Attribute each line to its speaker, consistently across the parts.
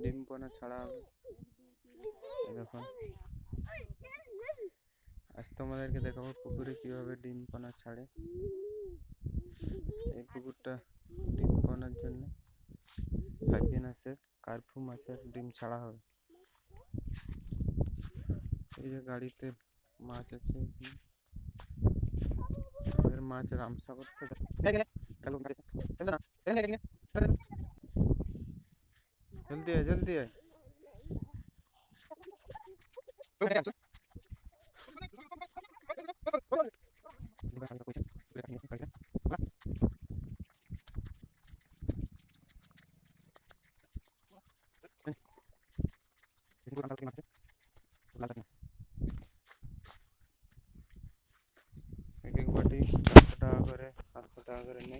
Speaker 1: ডিম পোনা ছাড়া হবে এই দেখুন আজ তোমাদেরকে দেখাবো পুকুরে কিভাবে ডিম পোনা ছাড়ে এই পুকুরটা ডিম পোনার জন্য সাইপিনাসের কার্ফু মাছের ডিম ছাড়া হবে এই যে গাড়িতে মাছ আছে এখানে। এদের মাছ রামসাগর जल्दी है जल्दी है Ini kan satu lagi macam, satu lagi. Ini kan buat di, satu tangan kere, satu tangan kere ni.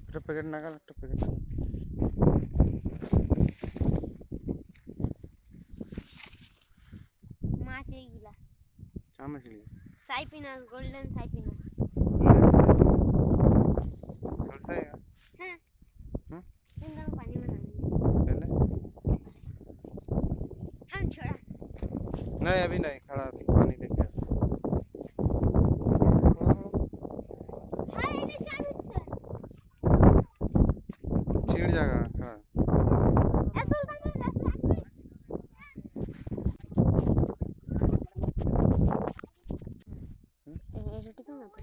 Speaker 1: একটা প্যাকেট নাগাল একটা প্যাকেট নাগাল
Speaker 2: মাছ এইগুলা
Speaker 1: চা मछली
Speaker 2: সাইপিনাস গোল্ডেন সাইপিনাস
Speaker 1: सरसा है
Speaker 2: হ্যাঁ
Speaker 1: হুম?
Speaker 2: কিন্তু আমি পানি বানানি
Speaker 1: पहले
Speaker 2: থাম ছোড়া
Speaker 1: नहीं अभी नहीं खड़ा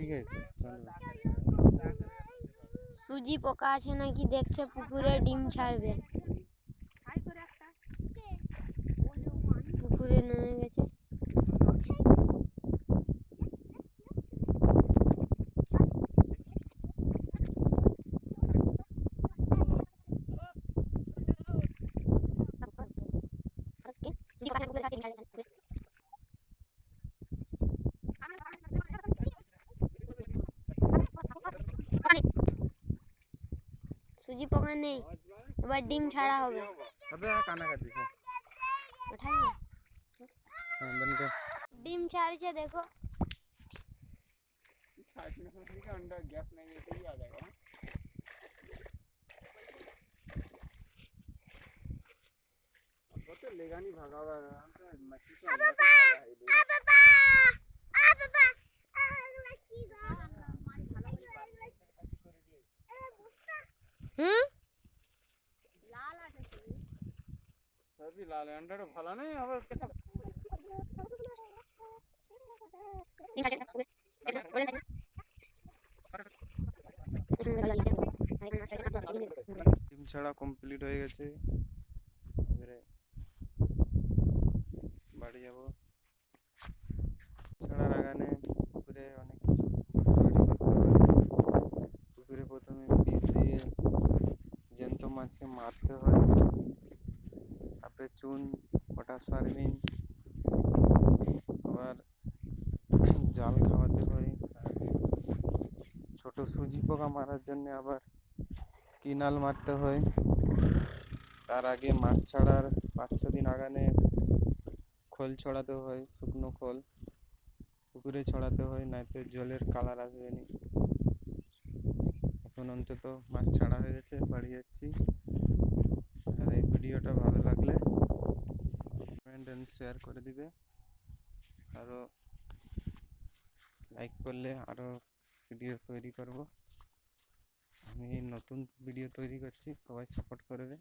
Speaker 1: ঠিক আছে
Speaker 2: সুজি পোকা আছে নাকি দেখছে পুকুরে ডিম ছাড়বে। পুকুরে নেমে গেছে। Thank you. सूजी पकड़ नहीं। बस डिम छाड़ा होगा
Speaker 1: अबे यहाँ खाना कर दिखा
Speaker 2: उठाइए
Speaker 1: हाँ बन के
Speaker 2: डिम छाड़ छे देखो।
Speaker 1: साथ में सूजी का अंडा गैप नहीं है तो ही आ जाएगा। तो लेगा नहीं भागा हुआ हम अब मछली का अब पापा! अब पापा! अब
Speaker 2: पापा!
Speaker 1: मछली का হুম? লাল আছে সবই লাল এন্ডারে ভালো নাই আবার কেটা ডিম ছাড়া কমপ্লিট হয়ে গেছে। এবারে বাড়ি যাব। ছাড়া লাগানে পুকুরে অনেক কিছু। পুকুরে প্রথমে বিষ দিয়ে জ্যান্ত মাছকে মারতে হয়। তারপরে চুন, পটাশ ফার্মিন আবার জাল খাওয়াতে হয়। ছোট সুজি পোকা মারার জন্য আবার কিনাল মারতে হয়। তার আগে মাছ ছাড়ার পাঁচ ছ দিন আগানে খোল ছড়াতে হয়, শুকনো খোল। পুকুরে ছড়াতে হয় নয়তো জলের কালার আসবে না। এখন অন্তত মাছ ছাড়া হয়ে গেছে, বাড়ি যাচ্ছি। আর এই ভিডিওটা ভালো লাগলে কমেন্ট অ্যান্ড শেয়ার করে দিবে। আরও লাইক করলে আরও ভিডিও তৈরি করব। আমি নতুন ভিডিও তৈরি করছি, সবাই সাপোর্ট করবে।